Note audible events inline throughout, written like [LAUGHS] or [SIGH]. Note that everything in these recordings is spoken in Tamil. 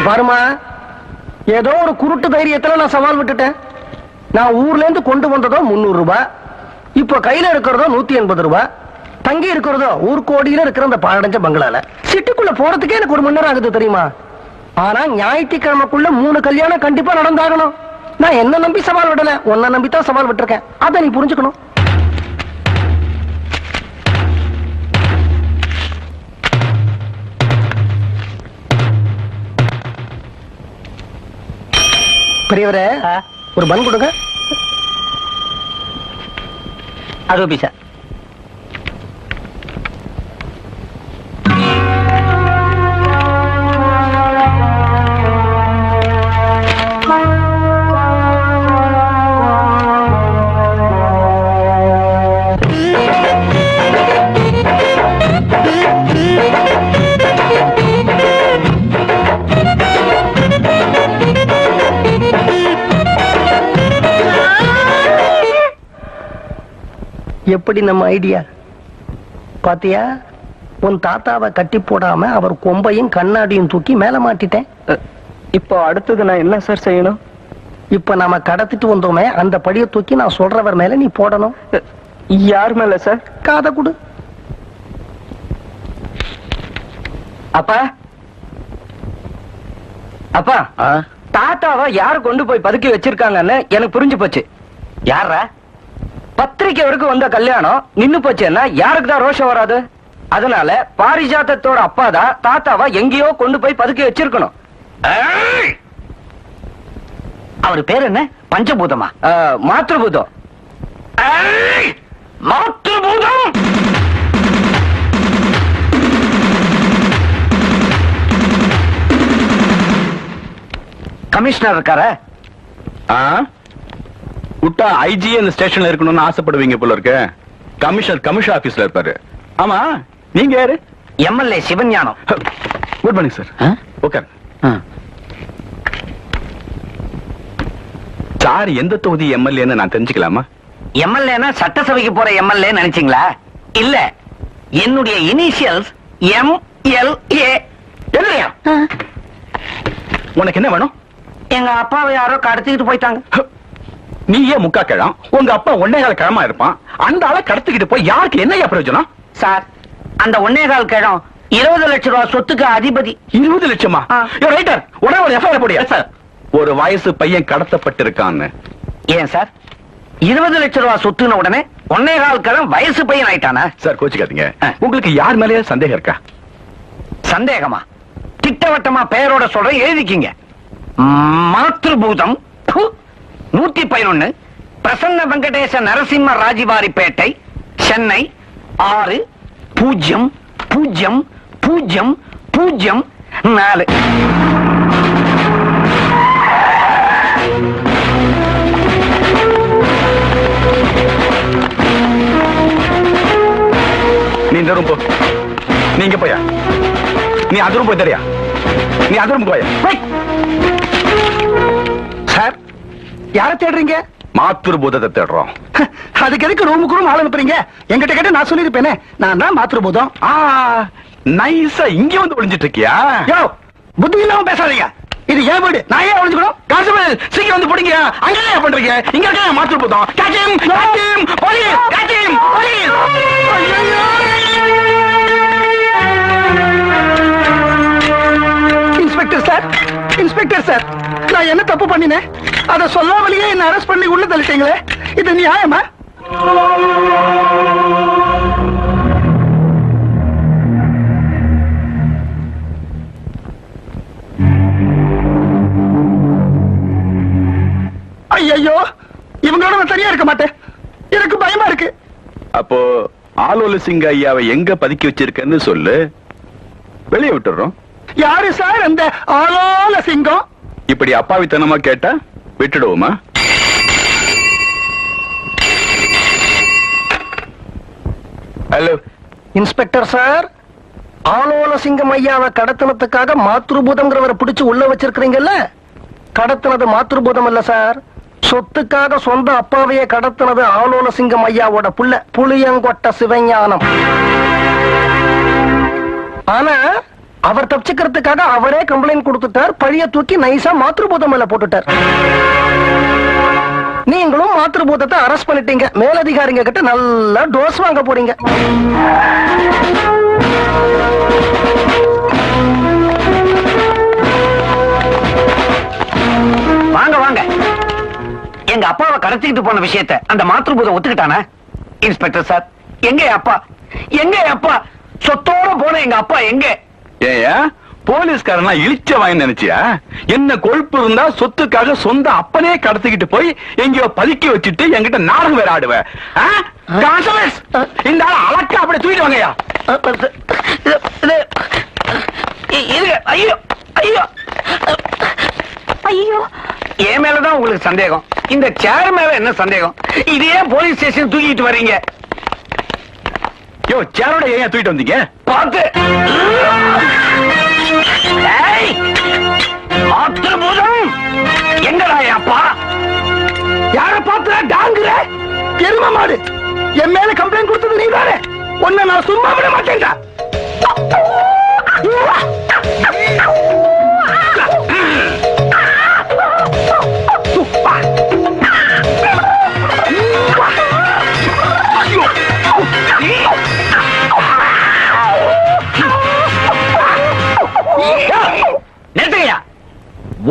இத பாருமா. ஏதோ ஒரு குருட்டு தைரியத்துல நான் சவால் விட்டுட்டேன். நான் ஊர்ல இருந்து கொண்டு வந்ததோ முன்னூறு ரூபாய் இப்ப கையில இருக்கிறதோ நூத்தி எண்பது ரூபாய் தங்கி இருக்கிறதோ ஊர் கோடியில இருக்கிற அந்த பாழடைஞ்ச பங்களால. சிட்டுக்குள்ள போறதுக்கே எனக்கு ஒரு மணி நேரம் ஆகுது தெரியுமா? ஆனா ஞாயிற்றுக்கிழமைக்குள்ள மூணு கல்யாணம் கண்டிப்பா நடந்தாகணும். நான் என்ன நம்பி சவால் விடல உன்னை நம்பி தான் சவால் விட்டுருக்கேன். அதை நீ புரிஞ்சுக்கணும். பெரியவரே ஒரு பன் கொடுங்க. அது பீசா எப்படி நம்ம ஐடியா பாத்தியா? உன் தாத்தாவை கட்டி போடாம அவர் கொம்பையும் கண்ணாடியும் தூக்கி மேல மாட்டிட்டேன். இப்போ அடுத்தது நான் என்ன சார் செய்யணும்? இப்ப நாம கடத்திட்டு வந்தோமே அந்த படியை தூக்கி நான் சொல்றவர் மேல நீ போடணும். யார் மேல சார் காதை கொடு. அப்பா. அப்பா தாத்தாவை யார் கொண்டு போய் பதுக்கி வச்சிருக்காங்கன்னு எனக்கு புரிஞ்சு போச்சு. யாரா பத்திரிக்கை வரைக்கும் வந்த கல்யாணம் நின்னு போச்சுன்னா யாருக்கு தான் ரோஷம் வராது? அதனால பாரிஜாத்தத்தோட அப்பா தான் தாத்தாவை எங்கேயோ கொண்டு போய் பதுக்கி வச்சிருக்கணும். அவர் பேர் என்ன? பஞ்சபூதமா? மாத்ருபூதம். மாத்ருபூதம்! கமிஷனர் இருக்கார? ஆ? விட்டா ஐஜி அந்த ஸ்டேஷன்ல இருக்கணும்னு ஆசைப்படுவீங்க போல இருக்க. கமிஷனர் கமிஷன் ஆபீஸ்ல இருப்பாரு. ஆமா நீங்க யாரு? MLA Sivagnanam. Good morning sir okay sir எந்த தொகுதி எம்எல்ஏன்னு நான் தெரிஞ்சுக்கலாமா? எம்எல்ஏனா சட்டசபைக்கு போற எம்எல்ஏ நினைச்சீங்களா? இல்ல என்னுடைய இனிஷியல்ஸ் எம் எல் ஏ உனக்கு என்ன வேணும்? எங்க அப்பாவை யாரோ கடத்திக்கிட்டு போயிட்டாங்க. நீ ஏன் முக்கா கிழம். உங்க அப்பா ஒன்னே கால கிழமா இருப்பான். அந்த ஆளை கடத்திக்கிட்டு போய் யாருக்கு என்னையா பிரயோஜனம்? சார் அந்த ஒன்னே கால் கிழம் இருபது லட்சம் ரூபாய் சொத்துக்கு அதிபதி. இருபது லட்சமா. ரைட்டர் உடனே ஒரு எஃப்ஐஆர் போடியா சார். ஒரு வயசு பையன் கடத்தப்பட்டிருக்கான்னு. ஏன் சார்? இருபது லட்சம் ரூபாய் சொத்துன உடனே ஒன்னே கால் கிழம் வயசு பையன் ஆயிட்டானா? சார் கோச்சுக்காதீங்க. உங்களுக்கு யார் மேலேயே சந்தேகம் இருக்கா? சந்தேகமா? திட்டவட்டமா பெயரோட சொல்றேன் எழுதிக்கிங்க. மாத்ருபூதம் ப்பு, நூத்தி பதினொன்னு. பிரசன்ன வெங்கடேச நரசிம்ம ராஜிவாரிப்பேட்டை சென்னை ஆறு பூஜ்யம் பூஜ்யம் பூஜ்யம் பூஜ்யம் நாலு. நீ இந்த ரூம் போ. நீங்க போயா? நீ அது ரூம் போய் தெரியா? நீ அது ரூம் போய். சார் யாரை தேடுறீங்க? மாத்துரு பூதத்தை தேடுறோம். அதுக்கு எதுக்கு ரூமுக்கு ரூம் ஆள் அனுப்புறீங்க? என்கிட்ட கேட்டு நான் சொல்லியிருப்பேனே. நான் தான் மாத்திருபோதும் ஆ நைஸா இங்க வந்து ஒளிஞ்சிட்டு இருக்கியா? யோ புத்தி இல்லாம பேசாதீங்க. இது ஏன் வீடு? நான் ஏன் ஒழிஞ்சுக்கணும் கான்ஸ்டபிள் சீக்கிரம் வந்து பிடிங்க. அங்க என்ன பண்றீங்க? இங்க இருக்க மாத்துரு பூதம்? Police காச்சிம் police inspector sir inspector sir நான் என்ன தப்பு பண்ணினேன் அதை சொல்லாமலேயே என்ன அரெஸ்ட் பண்ணி உள்ள தள்ளிட்டீங்களே? இது நியாயமா? ஐயோ இவங்களோட நான் தனியா இருக்க மாட்டேன். எனக்கு பயமா இருக்கு. அப்போ ஆலோல சிங்க ஐயாவை எங்க பதுக்கி வச்சிருக்கன்னு சொல்லு. வெளியே விட்டுறோம். யாரு சார் அந்த ஆலோல சிங்கம்? இப்படி அப்பாவித்தனமா கேட்டா விட்டுடுவோமா? ஹலோ இன்ஸ்பெக்டர் சார் ஆலோல சிங்கம் ஐயாவை கடத்தினத்துக்காக மாத்ருபூதம்ங்கிறவரை பிடிச்சு உள்ள வச்சிருக்கிறீங்கல்ல? கடத்தினது மாத்ருபூதம் இல்ல சார் சொத்துக்காக சொந்த அப்பாவையே கடத்தினது ஆலோல சிங்கம் ஐயாவோட புள்ள. புளியங்கொட்ட சிவஞானம். ஆனா அவர் தப்பிச்சுக்கிறதுக்காக அவரே கம்ப்ளைண்ட் கொடுத்துட்டார். பழிய தூக்கி நைஸா மாத்திருபூதம் மேல போட்டுட்டார். நீங்களும் மாத்திருபூதத்தை அரெஸ்ட் பண்ணிட்டீங்க. மேலதிகாரிங்க கிட்ட நல்ல டோஸ் வாங்க போறீங்க. வாங்க வாங்க. எங்க அப்பாவை கடத்திக்கிட்டு போன விஷயத்த அந்த மாத்திருபூதம் ஒத்துக்கிட்டானா? இன்ஸ்பெக்டர் சார் எங்க அப்பா? எங்க அப்பா? சொத்தோட போன எங்க அப்பா எங்க? ஏயா போலீஸ்காரனா இழிச்ச வாங்கி நினைச்சியா? என்ன கொழுப்பு இருந்தா சொத்துக்காக சொந்த அப்பனே கடத்திக்கிட்டு போய் எங்கேயோ பதுக்கி வச்சுட்டு என்கிட்ட நாடகம் வேற ஆடுவ. ஆ? கான்ஸ்டபிள்ஸ், இந்த ஆள அலக்க அப்படி தூக்கிட்டு வாங்கய்யா. ஐயோ ஐயோ. ஐயோ. என் மேலதான் உங்களுக்கு சந்தேகம். இந்த சேர் மேல என்ன சந்தேகம்? இதே போலீஸ் ஸ்டேஷன் தூக்கிட்டு வர்றீங்க யோ சேரோட ஏன் தூக்கிட்டு வந்தீங்க? பார்த்து. ஏய்! ஆத்திரபூதம் எங்கடா என் அப்பா? யார பாத்துற டாங்குற? எரும மாடு. என் மேல கம்ப்ளைண்ட் கொடுத்தது நீ தானே உன்னை நான் சும்மா விட மாட்டேன்டா.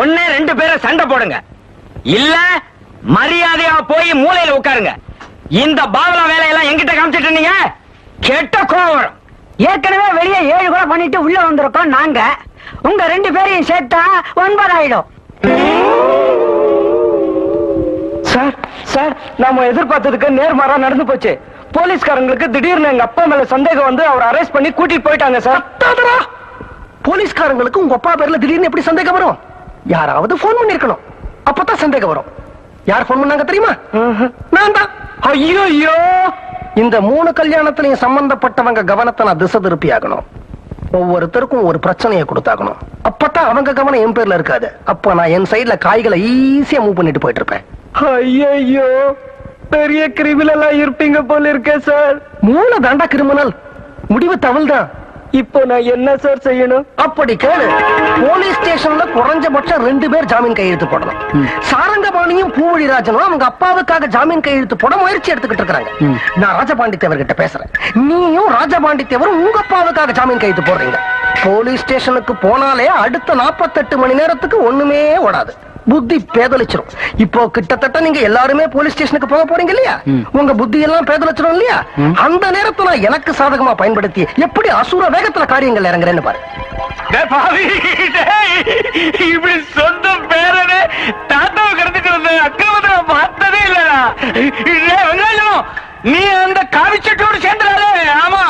ஒண்ணு ரெண்டு பேரை சண்டை போடுங்க. இல்ல மரியாதையா போய் மூலையில உட்காருங்க. இந்த பாவலா வேலையெல்லாம் எங்கிட்ட காமிச்சிட்டு இருந்தீங்க? கெட்ட கோவம் வரும். ஏற்கனவே வெளியே ஏழு கூட பண்ணிட்டு உள்ள வந்திருக்கோம் நாங்க. உங்க ரெண்டு பேரையும் சேர்த்தா ஒன்பது ஆயிடும் சார் சார் நாம எதிர்பார்த்ததுக்கு நேர்மாறா நடந்து போச்சு. போலீஸ்காரங்களுக்கு திடீர்னு எங்க அப்பா மேல சந்தேகம் வந்து அவர் அரெஸ்ட் பண்ணி கூட்டிட்டு போயிட்டாங்க சார். போலீஸ்காரங்களுக்கு உங்க அப்பா பேர்ல திடீர்னு எப்படி சந்தேகம் வரும்? யாராவது போன் பண்ணிருக்கணும். அப்பதான் சந்தேகம் வரும். யார் போன் பண்ணாங்க தெரியுமா? நான் தான். ஐயோ ஐயோ இந்த மூணு கல்யாணத்திலையும் சம்பந்தப்பட்டவங்க கவனத்தை நான் திசை திருப்பி ஆகணும். ஒவ்வொருத்தருக்கும் ஒரு பிரச்சனையை கொடுத்தாகணும். அப்பதான் அவங்க கவனம் என் பேர்ல இருக்காது. அப்ப நான் என் சைடுல காய்களை ஈஸியா மூவ் பண்ணிட்டு போயிட்டு இருப்பேன். ஐயோ பெரிய கிரிமினலா இருப்பீங்க போல இருக்கே சார் மூணு தாண்டா கிரிமினல் முடிவு தவள் தான் இப்போ நான் என்ன சார் செய்யணும்? அப்படி கேளு. போலீஸ் ஸ்டேஷன்ல குறைஞ்சபட்சம் ரெண்டு பேர் ஜாமீன் கையெழுத்து போடணும். சாரங்கபாணியும் பூவழிராஜனும் அவங்க அப்பாவுக்காக ஜாமீன் கையெழுத்து போட முயற்சி எடுத்துக்கிட்டு இருக்காங்க நான் ராஜபாண்டி தேவர் கிட்ட பேசுறேன். நீயும் ராஜபாண்டி தேவரும் உங்க அப்பாவுக்காக ஜாமீன் கையெழுத்து போடுறீங்க. போலீஸ் ஸ்டேஷனுக்கு போனாலே அடுத்த 48 மணி நேரத்துக்கு ஒண்ணுமே ஓடாது. புத்தி பேதலிச்சிரும். இப்போ கிட்டத்தட்ட நீங்க எல்லாருமே போலீஸ் ஸ்டேஷனுக்கு போக போறீங்க இல்லையா? உங்க புத்தி எல்லாம் பேதலிச்சிரும் இல்லையா? அந்த நேரத்துல எனக்கு சாதகமா பயன்படுத்தி எப்படி அசுர வேகத்துல காரியங்கள் இறங்குறேன்னு பாரு. இப்படி சொந்த பேரனே தாத்தாவை கடத்திட்டு அக்கிரமத்தை நான் பார்த்ததே இல்லடா. நீ அந்த காவி சட்டோடு சேர்ந்துடாதே. ஆமா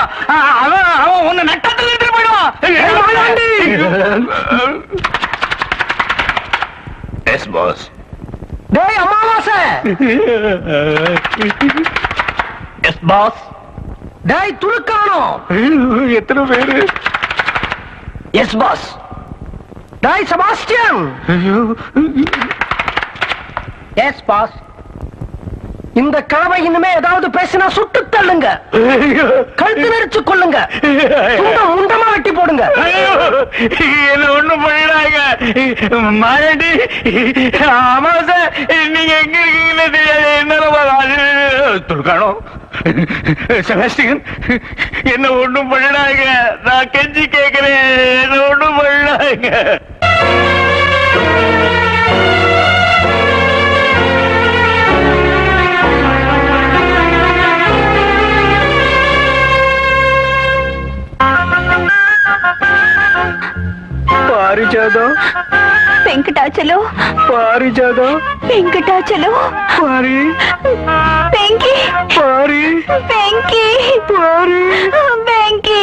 அவன் அவன் உன்னை நட்டத்துல போயிடுவான். [LAUGHS] பாஸ் டேய் அமாவாசை எஸ் பாஸ் டேய் துருக்கானோ எத்தனை பேரு? எஸ் பாஸ் டேய் செபாஸ்டியன் எஸ் பாஸ் இந்த கலவை இனிமே ஏதாவது பேசினா சுட்டு தள்ளுங்க. கழுத்து நெரிச்சு கொள்ளுங்க. முண்டமா வெட்டி போடுங்க. என்ன ஒண்ணு பண்ணிடாங்க மாயாண்டி அமாவாசை நீங்க எங்க இருக்கீங்கன்னு தெரியாது. என்ன துர்கானோ? செபாஸ்டியன்? என்ன ஒண்ணும் பண்ணிடாங்க நான் கெஞ்சி கேக்குறேன். என்ன ஒண்ணும் பண்ணிடாங்க పారిజాదా వెంకటాచలు పారిజాదా వెంకటాచలు పారి వెంకి పారి వెంకి పారి వెంకి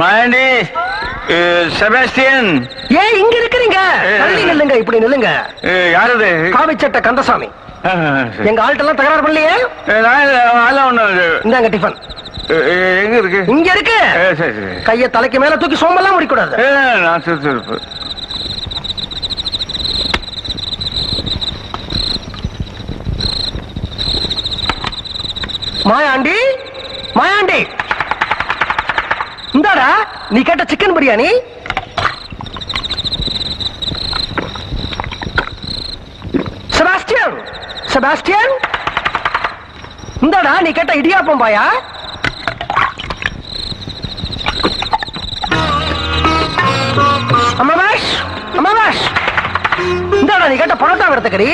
மாயாண்டி செபாஸ்டியன். ஏன் இங்க இருக்கிறீங்க. தள்ளி நில்லுங்க இப்படி நில்லுங்க. யாரது? காவிச்சட்ட கந்தசாமி. எங்க ஆள்கிட்ட தகராறு பண்ணலையே? இந்தாங்க டிஃபன். எங்க இருக்கு? இங்க இருக்கு. கைய தலைக்கு மேல தூக்கி சோம்பெல்லாம் முடிக்கூடாது. நான் சுறுசுறுப்பு மாயாண்டி மாயாண்டி. இந்தாடா நீ கேட்ட சிக்கன் பிரியாணி. செபாஸ்டியன் செபாஸ்டியன். இந்தாடா நீ கேட்ட இடியாப்பம் பாயா அம்மாவாஷ் அம்மாவாஷ் இந்தாடா நீ கேட்ட பரோட்டா வரத்துக்கறி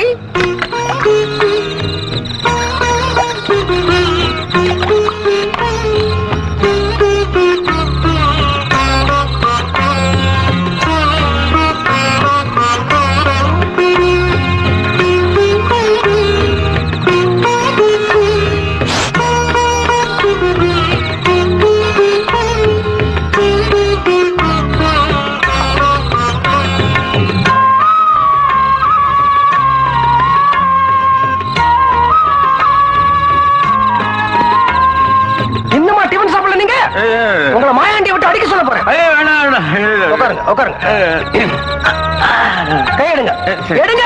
உட்காருங்க உட்காருங்க கை எடுங்க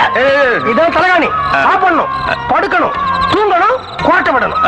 இதான் தலைகாணி. சாப்பிடணும் படுக்கணும் தூங்கணும் கோட்டை விடணும்.